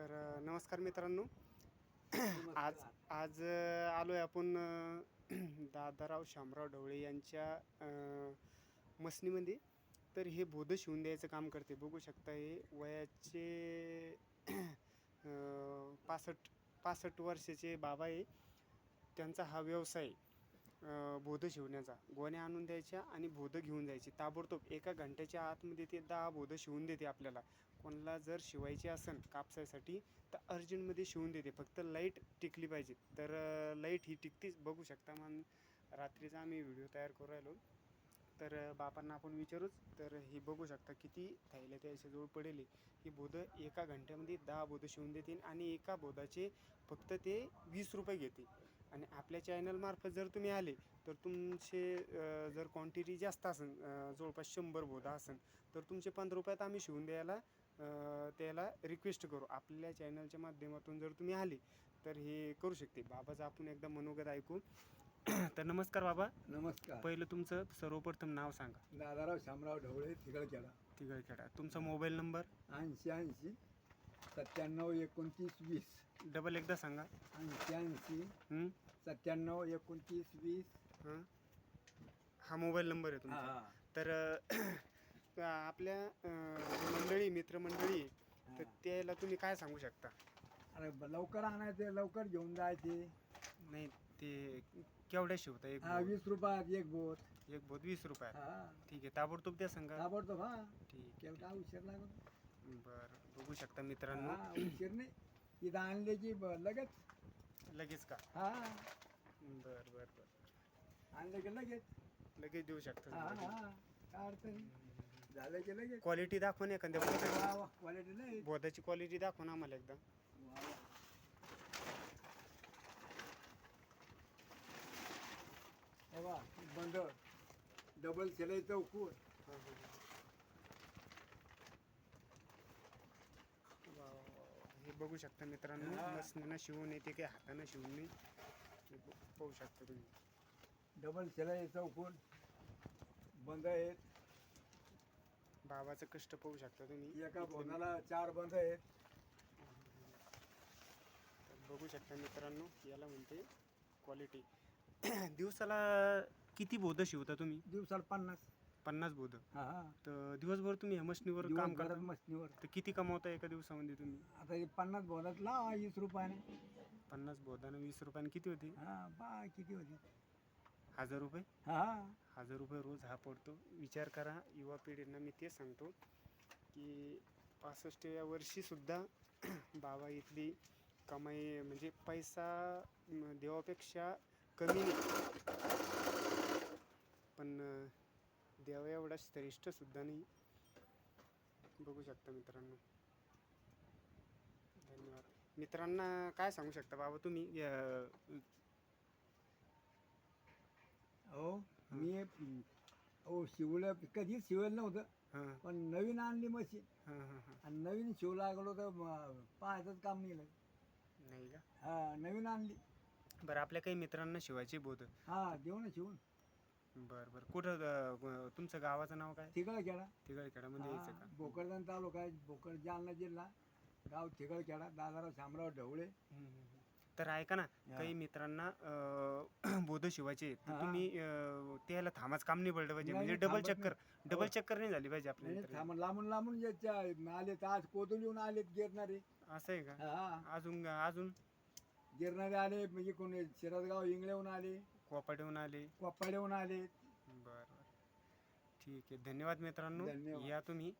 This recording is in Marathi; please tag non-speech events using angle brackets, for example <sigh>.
तर नमस्कार मित्रांनो. आज आज आलो आहे आपण दादाराव शामराव ढवळे यांच्या मसनीमध्ये तर हे बोध शिवून द्यायचं काम करते. बघू शकता हे वयाचे पासष्ट पासष्ट वर्षाचे बाबा आहे त्यांचा हा व्यवसाय आहे. बोधं शिवण्याचा. गोण्या आणून द्यायच्या आणि बोधं घेऊन जायची. ताबडतोब एका घंट्याच्या आतमध्ये ते दहा बोधं शिवून देते आपल्याला. कोणाला जर शिवायची असेल कापसासाठी तर अर्जंटमध्ये शिवून देते. फक्त लाइट टिकली पाहिजे. तर लाइट ही टिकतीच. बघू शकता मग रात्रीचा आम्ही व्हिडिओ तयार करू राहिलो. तर बापांना आपण विचारूच. तर हे बघू शकता किती थैल्या त्याच्याजवळ पडेल. ही बोधं एका घंट्यामध्ये दहा बोधं शिवून देतील आणि एका बोधाचे फक्त ते वीस रुपये घेते. आणि आपल्या चॅनलमार्फत जर तुम्ही आले तर तुमचे जर क्वांटिटी जास्त असेल जवळपास शंभर बोधा असेल तर तुमचे पंधरा रुपयात आम्ही शिवून द्यायला त्याला रिक्वेस्ट करू. आपल्या चॅनलच्या माध्यमातून जर तुम्ही आले तर हे करू शकते. बाबाचं आपण एकदा मनोगत ऐकू. <clears throat> तर नमस्कार बाबा. नमस्कार. पहिलं तुमचं सर्वप्रथम नाव सांगा. दादाराव शामराव ढवळे तिकडखेडा तिघळखेडा. तुमचा मोबाईल नंबर? ऐंशी ऐंशी सत्त्याण्णव एकोणतीस वीस. डबल एकदा सांगा. ऐंशी ऐंशी सत्त्याण्णव एकोणतीस वीस. हं? हा मोबाईल नंबर आहे तुमचा. हा, तर अ, आपल्या अ, मंडळी मित्रमंडळी तर. त्याला तुम्ही काय सांगू शकता? अरे ब- लवकर आणायचे लवकर घेऊन जायचे. नाही ते केवढ्या शिवता एक हा बोट? वीस रुपयात एक बोट. एक बोध वीस रुपयात? हा. ठीक आहे ताबडतोब द्या सांगा ताबडतोब हा. ठीक. केवढा उशीर लागत बरं बघू शकता मित्रांनो. हा उशीर नाही. इथं आणले की ब- लगेच. लगेच का? हा. बर बर बर. आणले की लगेच. लगेच देऊ हा शकता हा काय अडचण नाही. झालं की लगेच. क्वालिटी दाखवा ना एखाद्या वा वा क्वालिटी नाही बोधाची क्वालिटी दाखवा ना आम्हाला एकदा. वा वा. हे बघा, बंद. डबल शिलाई चौकूर वा, वा, वा, वा. हे बघू शकता मित्रांनो हा. मसनीनं शिवून येते काही हातानं शिवून नाही. हे ब- पाहू शकता तुम्ही. डबल शिलाई बंद आहेत. बाबाचं कष्ट पाहू शकता तुम्ही. एका इथले बोनाला चार बंद आहेत. तर बघू शकता मित्रांनो याला म्हणते क्वालिटी <clears throat> दिवसाला किती बोध शिवता तुम्ही? दिवसाला पन्नास. पन्नास बोध हा हा. तर दिवसभर तुम्ही ह्या मशनीवर काम दिवसभरात करता? मशनीवर. तर किती कमावता एका दिवसामध्ये तुम्ही? आता हे पन्नास बोनात लावा वीस रुपयाने. पन्नास बोधानं वीस रुपयाने किती होते? हा बा किती होते? हजार रुपये? हा. हजार रुपये रोज हा पडतो. विचार करा युवा पिढींना मी तेच सांगतो की पासष्ट या वर्षीसुद्धा <clears throat> बाबा इथली कमाई म्हणजे पैसा देवापेक्षा कमी नाही. पण देवा एवढा श्रेष्ठसुद्धा नाही. बघू शकता मित्रांनो. धन्यवाद. मित्रांना काय सांगू शकता बाबा तुम्ही? अं, हो. मी हो शिवलं कधीच शिवलं नव्हतं. हां. पण नवीन आणली मशीन. हां हां हां. आणि नवीन शिव लागलो तर म- पाहायचंच काम नाही. नाही का? हा नवीन आणली. बरं आपल्या काही मित्रांना शिवायची बोध. हा देऊ ना शिवून. बरं बरं. कुठं अं, ग- तुमचं गावाचं नाव काय? थिगळखेडा तिकडखेडामध्ये यायचं का? भोकरदन तालुका आहे भोकर जालना जिल्हा. गाव थिगळखेडा दादाराव शामराव ढवळे. तर ऐका ना हा. काही मित्रांना अं, <clears throat> बोध शिवायचे तर हा. तुम्ही अं, त्याला थांबाच काम नाही पडलं पाहिजे. नाही, म्हणजे डबल थांबत चक्कर डबल चक्कर नाही झाली पाहिजे आपल्या मित्रांना. थांबून लांबून लांबून आले तर आज कोदून येऊन आलेत गिरणारे. असं आहे का? हा. अजून अजून? गिरणारे आले म्हणजे कोणी शिरदगाव इंगळेहून आले. कोपाट्याहून आले. कोप्पाड्याहून आले बरं बरं. ठीक आहे. धन्यवाद मित्रांनो. धन्यवाद. या तुम्ही.